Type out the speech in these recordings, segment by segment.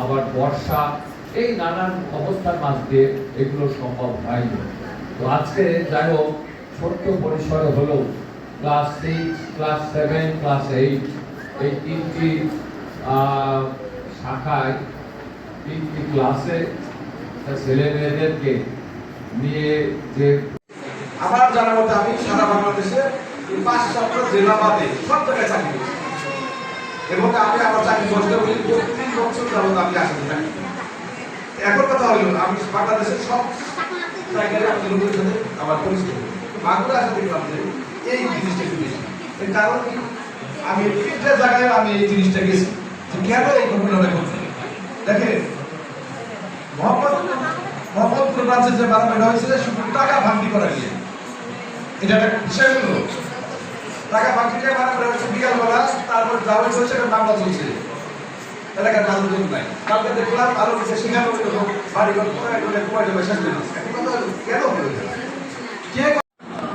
আবার বর্ষা, এই নানান অবস্থার মাঝ দিয়ে এগুলো সম্ভব হয়নি। তো আজকে যাই হোক, ছোট্ট class six class seven class eight এই তিনটি শাখায়, তিনটি ক্লাসে ছেলে মেয়েদেরকে নিয়ে যে আমার জানা মতে আমি সারা বাংলাদেশে পাঁচ সপ্তাহ জেলা বাদে সব জায়গায় চাকরি করি এবং আমি আমার চাকরি করতে বলি বছর এখন কথা হলো, আমি বাংলাদেশের সব জায়গায় আমি লোকের সাথে আমার পরিচিত। মাগুরা আসা দেখলাম যে এই জিনিসটা একটু বেশি। এর কারণ কি? আমি জায়গায় আমি এই জিনিসটা গেছি। যে কেন এই ঘটনাটা ঘটছে? দেখেন, মোহাম্মদ মোহাম্মদপুর ব্রাঞ্চে যে মারামারিটা হয়েছিল শুধু টাকা ভাঙতি করা নিয়ে। এটা একটা বিষয় টাকা ভাঙতি নিয়ে মারামারি হয়েছে বিকালবেলা চলছে একটা মামলা চলছে এলাকার নাই কালকে দেখলাম আরও কিছু বাড়ি কেন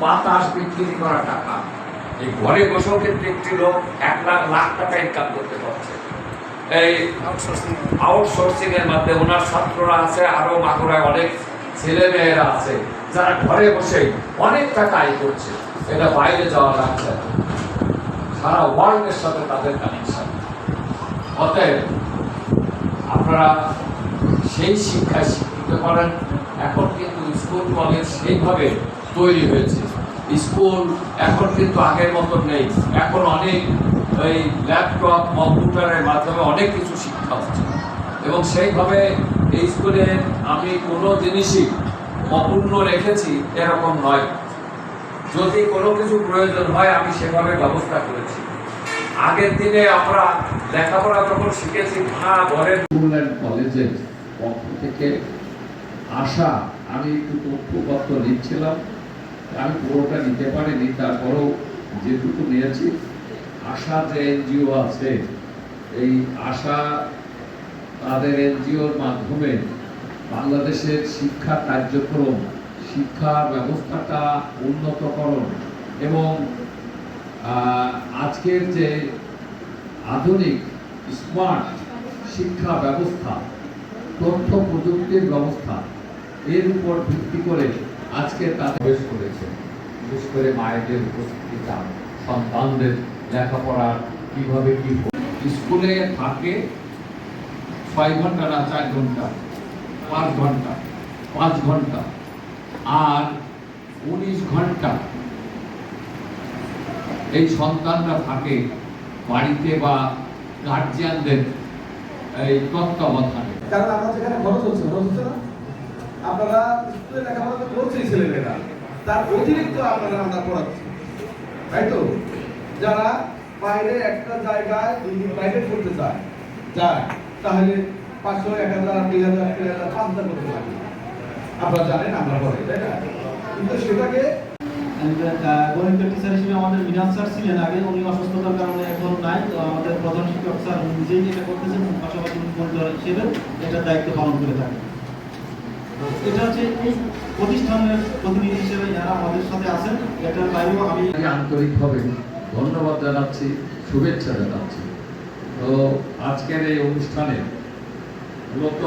বাতাস বিক্রি করা টাকা। এই ঘরে বসেও কিন্তু একটি লোক এক লাখ লাখ টাকা ইনকাম করতে পারছে। এই আউটসোর্সিং এর মাধ্যমে। ওনার ছাত্ররা আছে আরও মাগুরায় অনেক ছেলে মেয়েরা আছে যারা ঘরে বসে অনেক টাকা আয় করছে। এটা বাইরে যাওয়া লাগছে। সারা ওয়ার্ল্ডের সাথে তাদের কানেকশন অতএব আপনারা সেই শিক্ষায় শিক্ষিত করেন। এখন কিন্তু স্কুল, কলেজ সেইভাবে তৈরি হয়েছে। স্কুল এখন কিন্তু আগের মতো নেই। এখন অনেক এই ল্যাপটপ, কম্পিউটারের মাধ্যমে অনেক কিছু শিক্ষা হচ্ছে। এবং সেইভাবে এই স্কুলে আমি কোনো জিনিসই অপূর্ণ রেখেছি এরকম নয়। যদি কোনো কিছু প্রয়োজন হয়, আমি সেভাবে ব্যবস্থা করেছি। আগের দিনে আমরা লেখাপড়া যখন শিখেছি ঘা ঘরের স্কুল কলেজের পক্ষ থেকে আশা, আমি একটু তথ্যপত্র নিচ্ছিলাম, আমি পুরোটা নিতে পারিনি, তারপরেও যেটুকু নিয়েছি, আশা যে এনজিও আছে, এই আশা তাদের এনজিওর মাধ্যমে বাংলাদেশের শিক্ষা কার্যক্রম শিক্ষা ব্যবস্থাটা উন্নতকরণ এবং আজকের যে আধুনিক স্মার্ট শিক্ষা ব্যবস্থা তথ্য প্রযুক্তির ব্যবস্থা এর উপর ভিত্তি করে আজকে তাদের করেছে। বিশেষ করে মায়েদের উপস্থিতিটা সন্তানদের লেখাপড়া কীভাবে কি স্কুলে থাকে ছয় ঘণ্টা না চার ঘণ্টা? পাঁচ ঘণ্টা। পাঁচ ঘণ্টা। আর উনিশ ঘণ্টা এই সন্তানরা থাকে বাড়িতে বা গার্জিয়ানদের এই তত্ত্বাবধানে। কারণ আমরা যেখানে না? আপনারা স্কুলে লেখাপড়া তো ছেলেমেয়েরা। তার অতিরিক্ত আপনারা আমরা পড়াচ্ছি। তাই তো? যারা বাইরে একটা জায়গায় প্রাইভেট করতে চায়, যায়, তাহলে পাঁচশো, এক হাজার, দুই হাজার, তিন হাজার, পাঁচ হাজার করতে লাগে আপনারা জানেন আমরা পড়ে তাই না? কিন্তু সেটাকে গণিত টিচার হিসেবে আমাদের মিনাজ স্যার ছিলেন আগে উনি অসুস্থতার কারণে এখন নাই। তো আমাদের প্রধান শিক্ষক স্যার নিজেই এটা করতেছেন পাশাপাশি উনি হিসেবে এটার দায়িত্ব পালন করে থাকেন। এটা হচ্ছে এই প্রতিষ্ঠানের প্রতিনিধি হিসেবে যারা আমাদের সাথে আছেন এটার বাইরেও আমি আমি আন্তরিকভাবে ধন্যবাদ জানাচ্ছি শুভেচ্ছা জানাচ্ছি। তো আজকের এই অনুষ্ঠানে মূলত